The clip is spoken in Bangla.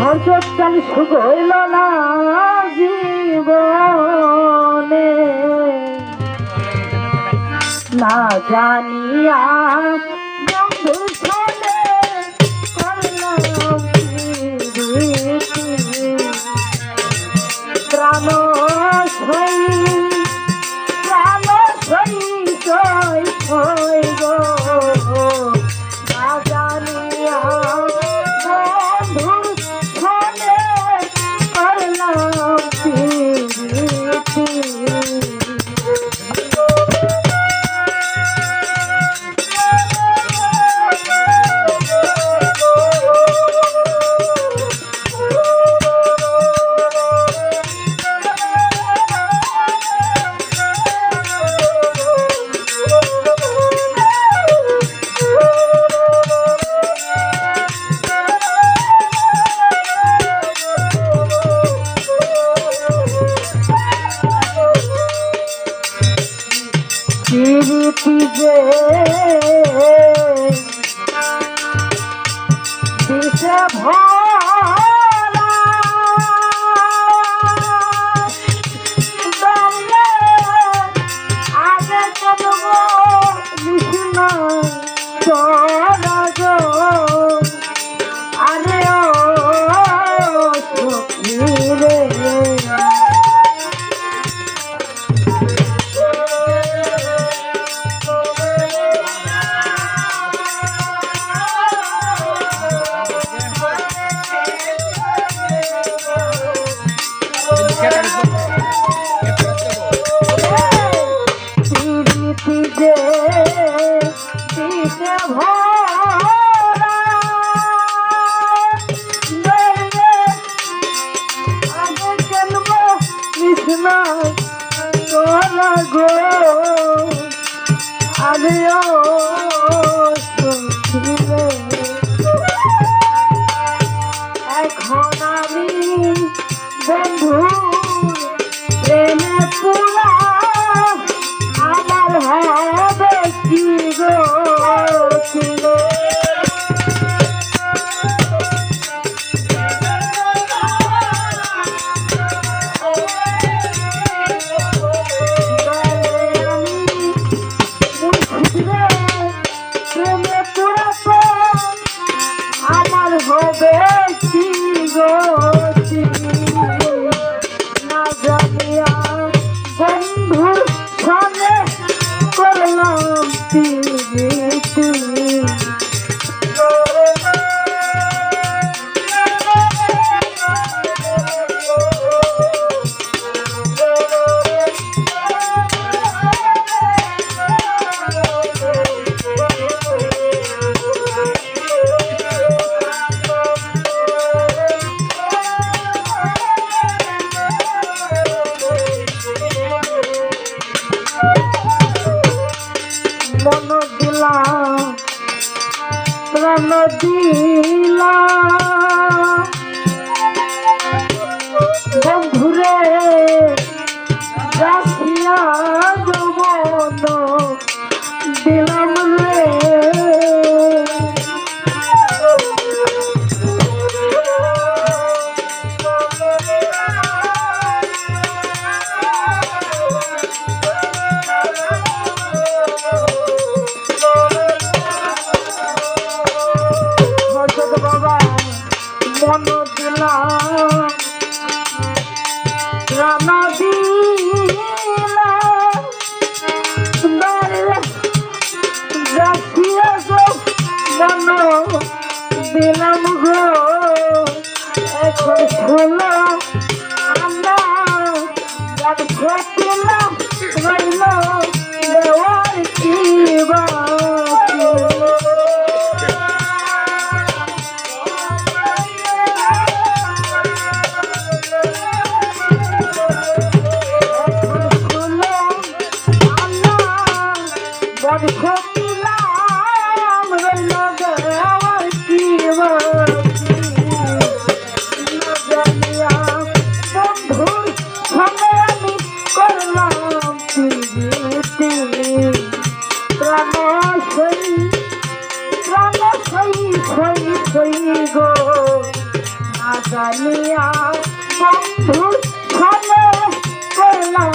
হজর চাল না জীবনে। না জানিয়া প্রীতি যে Oh. দিলা। বন্ধুরে রাখিয়া যৌবন দিলা জানিয়া বন্ধুর ছলে করলাম